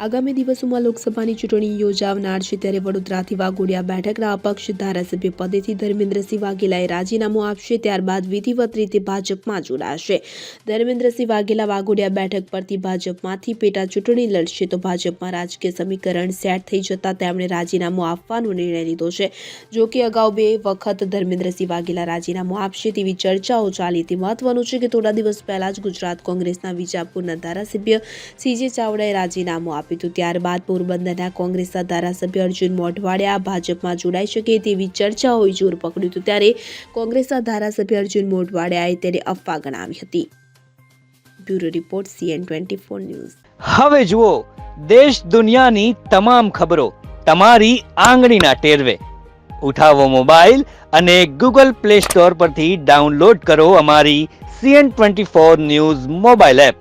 આગામી દિવસોમાં લોકસભાની ચૂંટણી યોજાવનાર છે ત્યારે વડોદરાથી વાઘોડિયા બેઠકના અપક્ષ ધારાસભ્ય પદેથી ધર્મેન્દ્રસિંહ વાઘેલાએ રાજીનામું આપશે, ત્યારબાદ વિધિવત રીતે ભાજપમાં જોડાશે. ધર્મેન્દ્રસિંહ વાઘેલા વાઘોડિયા બેઠક પરથી ભાજપમાંથી પેટા ચૂંટણી લડશે તો ભાજપમાં રાજકીય સમીકરણ સેટ થઈ જતા તેમણે રાજીનામું આપવાનો નિર્ણય લીધો છે. જો કે અગાઉ બે વખત ધર્મેન્દ્રસિંહ વાઘેલા રાજીનામું આપશે તેવી ચર્ચાઓ ચાલી. હતી મહત્વનું છે કે થોડા દિવસ પહેલા જ ગુજરાત કોંગ્રેસના વિજાપુરના ધારાસભ્ય સીજે ચાવડાએ રાજીનામું આપ્યું. હતું ત્યારબાદ પોરબંદરના કોંગ્રેસના ધારાસભ્ય અર્જુન મોઢવાડિયા ભાજપમાં જોડાઈ શકે તેવી ચર્ચાઓએ જોર પકડ્યું હતું ત્યારે કોંગ્રેસના ધારાસભ્ય અર્જુન મોઢવાડિયાએ તેને અફવા ગણાવી હતી. Bureau report CN twenty four news. હવે જુઓ, દેશ દુનિયાની તમામ ખબરો તમારી આંગળીના ટેરવે. ઉઠાવો મોબાઈલ અને ગૂગલ પ્લે સ્ટોર પરથી ડાઉનલોડ કરો અમારી CN twenty four news mobile app.